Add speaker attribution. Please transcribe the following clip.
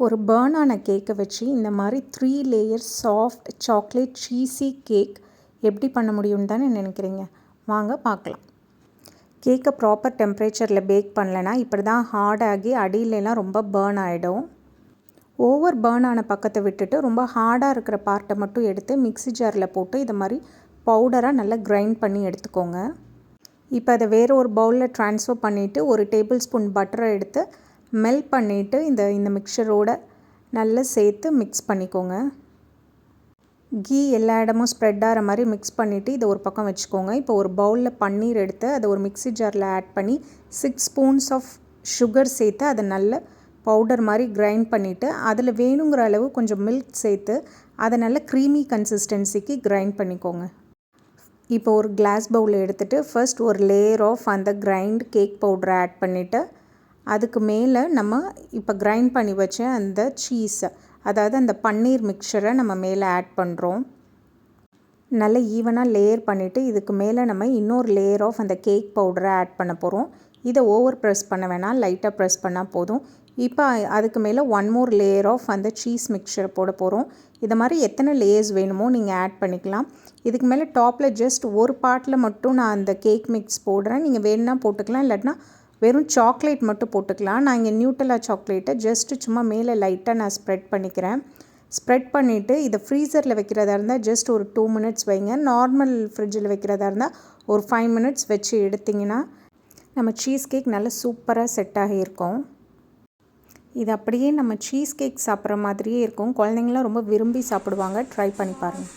Speaker 1: ஒரு பேர்ன் ஆன கேக்கை வச்சு இந்த மாதிரி three layer soft chocolate cheesy cake எப்படி பண்ண முடியும்னு தானே நினைக்கிறீங்க? வாங்க பார்க்கலாம். கேக்கை ப்ராப்பர் டெம்ப்ரேச்சரில் பேக் பண்ணலைன்னா இப்படி தான் ஹார்டாகி அடியிலலாம் ரொம்ப பேர்ன் ஆகிடும் ஓவர் பேர்ன் ஆன பக்கத்தை விட்டுட்டு ரொம்ப ஹார்டாக இருக்கிற பார்ட்டை மட்டும் எடுத்து மிக்ஸி ஜாரில் போட்டு இதை மாதிரி பவுடராக நல்லா கிரைண்ட் பண்ணி எடுத்துக்கோங்க. இப்போ அதை வேறு ஒரு பவுலில் ட்ரான்ஸ்ஃபர் பண்ணிவிட்டு ஒரு டேபிள் ஸ்பூன் பட்டரை எடுத்து மெல்ட் பண்ணிவிட்டு இந்த இந்த மிக்சரோட நல்லா சேர்த்து மிக்ஸ் பண்ணிக்கோங்க. கீ எல்லா இடமும் ஸ்ப்ரெட் ஆகிற மாதிரி மிக்ஸ் பண்ணிவிட்டு இதை ஒரு பக்கம் வச்சுக்கோங்க. இப்போ ஒரு பவுலில் பன்னீர் எடுத்து அதை ஒரு மிக்ஸி ஜாரில் ஆட் பண்ணி சிக்ஸ் ஸ்பூன்ஸ் ஆஃப் சுகர் சேர்த்து அதை நல்ல பவுடர் மாதிரி கிரைண்ட் பண்ணிவிட்டு அதில் வேணுங்கிற அளவு கொஞ்சம் மில்க் சேர்த்து அதை நல்ல க்ரீமி கன்சிஸ்டன்சிக்கு கிரைண்ட் பண்ணிக்கோங்க. இப்போ ஒரு கிளாஸ் பவுல் எடுத்துகிட்டு ஃபர்ஸ்ட் ஒரு லேயர் ஆஃப் அந்த கிரைண்ட் கேக் பவுடரை ஆட் பண்ணிவிட்டு அதுக்கு மேலே நம்ம இப்போ கிரைண்ட் பண்ணி வச்ச அந்த சீஸை அதாவது அந்த பன்னீர் மிக்சரை நம்ம மேலே ஆட் பண்ணுறோம் நல்லா ஈவனாக லேயர் பண்ணிவிட்டு இதுக்கு மேலே நம்ம இன்னொரு லேயர் ஆஃப் அந்த கேக் பவுடரை ஆட் பண்ண போகிறோம் இதை ஓவர் ப்ரெஸ் பண்ண வேணாம் லைட்டாக ப்ரெஸ் பண்ணால் போதும். இப்போ அதுக்கு மேலே ஒன் மோர் லேயர் ஆஃப் அந்த சீஸ் மிக்சரை போட போகிறோம் இது மாதிரி எத்தனை லேயர்ஸ் வேணுமோ நீங்கள் ஆட் பண்ணிக்கலாம். இதுக்கு மேலே டாப்பில் ஜஸ்ட் ஒரு பார்ட்டில் மட்டும் நான் அந்த கேக் மிக்ஸ் போடுறேன் நீங்கள் வேணுன்னா போட்டுக்கலாம் இல்லாட்டினா வெறும் சாக்லேட் மட்டும் போட்டுக்கலாம். நான் இங்கே நியூட்டலா சாக்லேட்டை ஜஸ்ட்டு சும்மா மேலே லைட்டாக நான் ஸ்ப்ரெட் பண்ணிக்கிறேன். ஸ்ப்ரெட் பண்ணிவிட்டு இதை ஃப்ரீசரில் வைக்கிறதா இருந்தால் ஜஸ்ட் ஒரு டூ மினிட்ஸ் வைங்க. நார்மல் ஃப்ரிட்ஜில் வைக்கிறதா இருந்தால் ஒரு ஃபைவ் மினிட்ஸ் வச்சு எடுத்திங்கன்னா நம்ம சீஸ் கேக் நல்லா சூப்பராக செட் ஆகியிருக்கும் இது அப்படியே நம்ம சீஸ் கேக் சாப்பிட்ற மாதிரியே இருக்கும். குழந்தைங்களாம் ரொம்ப விரும்பி சாப்பிடுவாங்க. ட்ரை பண்ணி பாருங்கள்